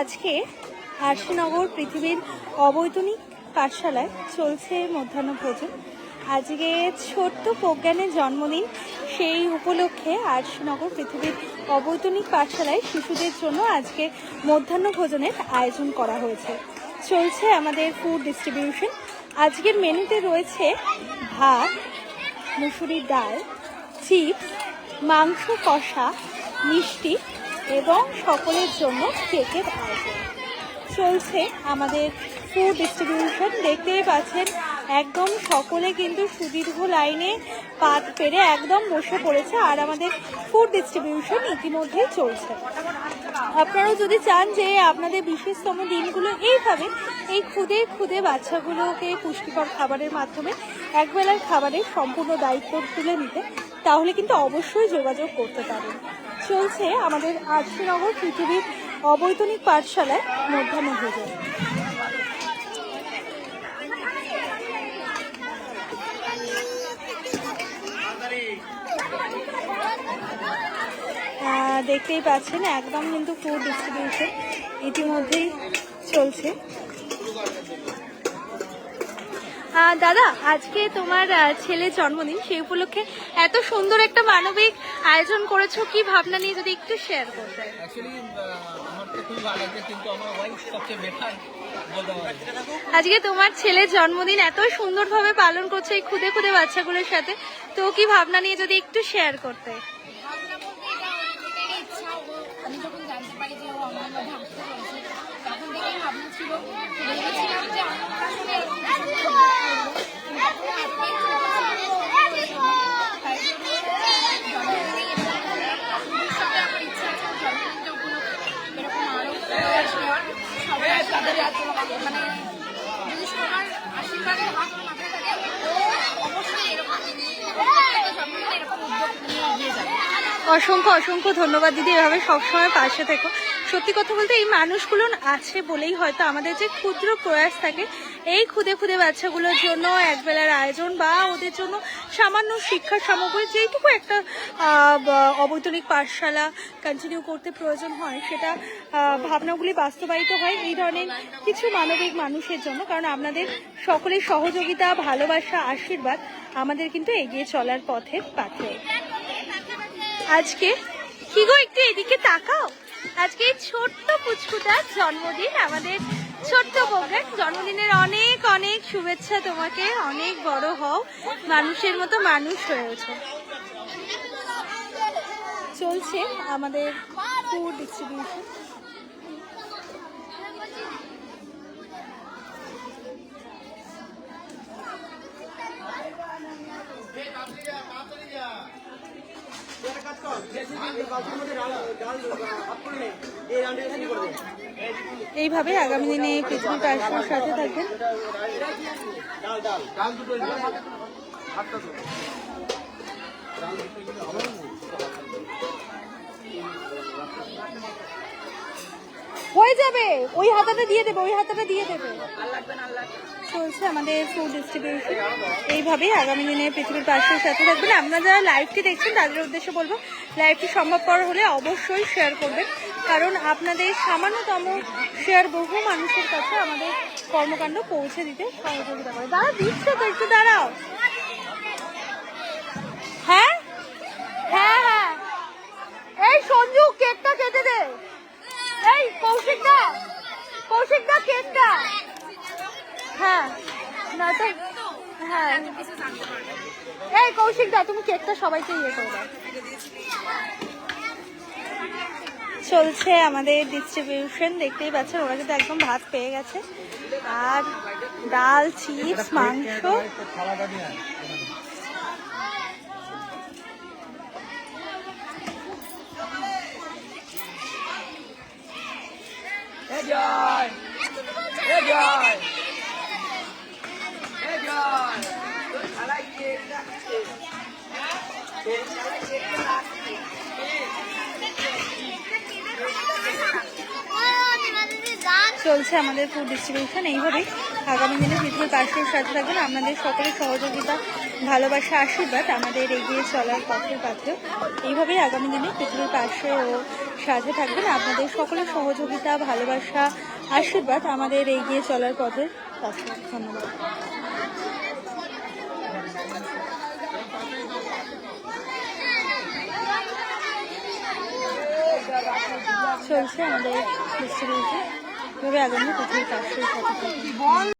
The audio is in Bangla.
আজকে আরশিনগর পৃথিবীর অবৈতনিক পাঠশালায় চলছে মধ্যাহ্ন ভোজন। আজকে ছোট্ট প্রজ্ঞানের জন্মদিন। সেই উপলক্ষে আরশিনগর পৃথিবীর অবৈতনিক পাঠশালায় শিশুদের জন্য আজকে মধ্যাহ্ন ভোজনের আয়োজন করা হয়েছে। চলছে আমাদের ফুড ডিস্ট্রিবিউশন আজকের মেনুতে রয়েছে ভাত, মুসুরির ডাল, চিপস, মাংস কষা, মিষ্টি এবং সকলের জন্য কেকের আয়োজন। চলছে আমাদের ফুড ডিস্ট্রিবিউশন দেখতেই পাচ্ছেন, একদম সকলে কিন্তু সুদীর্ঘ লাইনে পাত পেরে একদম বসে পড়েছে আর আমাদের ফুড ডিস্ট্রিবিউশন ইতিমধ্যেই চলছে। আপনারাও যদি চান যে আপনাদের বিশেষতম দিনগুলো এইভাবে এই খুদে খুদে বাচ্চাগুলোকে পুষ্টিকর খাবারের মাধ্যমে একবেলার খাবারের সম্পূর্ণ দায়িত্ব তুলে নিতে, তাহলে কিন্তু অবশ্যই যোগাযোগ করতে পারেন। চলছে আমাদের আরশিনগর পৃথিবীর অবৈতনিক পাঠশালায় মধ্যাহ্ন ভোজন। দেখতেই পাচ্ছেন, একদম কিন্তু ফুড ডিস্ট্রিবিউশন ইতিমধ্যেই চলছে। দাদা আজকে তোমার ছেলের জন্মদিন সেই উপলক্ষে এত সুন্দর একটা মানবিক আয়োজন করেছ কি ভাবনা নিয়ে যদি একটু শেয়ার করতে? আজকে তোমার ছেলের জন্মদিন এত সুন্দরভাবে পালন করছে এই খুদে খুদে বাচ্চাগুলোর সাথে তো কি ভাবনা নিয়ে যদি একটু শেয়ার করতে? ভাবনা বলতে এটা অনেকটাই ইচ্ছা ও আমি যখন জানতে পারি যে ও আমার মধ্যে আসতে তখন ভাবনা ছিল ভেবেছিলাম যে অন্নপ্রাশনে এরকম কিছু একটা করব। কিন্তু তখন এতটাই ছোট ছিল, তাই জন্য জন্মদিনেই এরকম করলাম। ভবিষ্যতে আমার ইচ্ছা আছে ওর জন্মদিনটা উপলক্ষে এরকম আরও প্রয়াস নেওয়ার সবাই তাদের অসংখ্য অসংখ্য ধন্যবাদ দিদি। এভাবে সবসময় পাশে থেকো। সত্যি কথা বলতে এই মানুষগুলো আছে বলেই হয়তো আমাদের যে ক্ষুদ্র প্রয়াস থাকে, এই খুদে খুদে বাচ্চাগুলোর জন্য একবেলার আয়োজন বা ওদের জন্য সামান্য শিক্ষা সামগ্রী যেটুকু একটা অবৈতনিক পাঠশালা কন্টিনিউ করতে প্রয়োজন হয়, সেটা ভাবনাগুলি বাস্তবায়িত হয় এই ধরনের কিছু মানবিক মানুষের জন্য। কারণ আপনাদের সকলের সহযোগিতা, ভালোবাসা, আশীর্বাদ আমাদের কিন্তু এগিয়ে চলার পথে পাথে আজকে কি গো একটু এদিকে তাকাও। আজকে ছোট্ট পুচকুটার জন্মদিন, আমাদের ছোট্ট বউয়ের জন্মদিনের অনেক অনেক শুভেচ্ছা তোমাকে, অনেক বড় হও। মানুষের মতো মানুষ হয়েছে চলছে আমাদের ফুড ডিস্ট্রিবিউশন এইভাবে আগামী দিনে পৃথিবী পার্শ্বের সাথে থাকবেন। হয়ে যাবে। ওই হাতাটা দিয়ে দেবে, ওই হাতাটা দিয়ে দেবে। চলছে আমাদের ফুড ডিস্ট্রিবিউশন এইভাবেই আগামী দিনে পৃথিবীর পার্শ্বের সাথে থাকবেন। আপনারা যারা লাইভটি দেখছেন, তাদের উদ্দেশ্যে বলব লাইভটি সম্ভবপর হলে অবশ্যই শেয়ার করবেন। কারণ আপনাদের সামান্যতম শেয়ার বহু মানুষের কাছে আমাদের কর্মকাণ্ড পৌঁছে দিতে সহযোগিতা করে। দাঁড়া দিচ্ছে তো একটু, দাঁড়াও। হ্যাঁ? হ্যাঁ হ্যাঁ। এই সঞ্জু কেকটা কেটে দা। কৌশিক দা কেকটা হ্যাঁ। না তো হ্যাঁ। এই কৌশিক দা তুমি কেকটা সবাইকে ইয়ে করে চলছে আমাদের ডিস্ট্রিবিউশন দেখতেই পাচ্ছেন, ওরা কিন্তু একদম ভাত পেয়ে গেছে। আর ডাল, চিপস, মাংস। চলছে আমাদের ফুড ডিস্ট্রিবিউশন এইভাবেই আগামী দিনে পৃথিবীর পার্শ্বের সাথে থাকবেন আপনাদের সকলের সহযোগিতা, ভালোবাসা, আশীর্বাদ আমাদের এগিয়ে চলার পথের পাথেও এইভাবেই আগামী দিনে পৃথিবীর পাশে ও সাথে থাকবেন। আপনাদের সকলের সহযোগিতা, ভালোবাসা, আশীর্বাদ আমাদের এগিয়ে চলার পথে। ধন্যবাদ। চলছে আমাদের আগামী পৃথিবীর থাকবেন।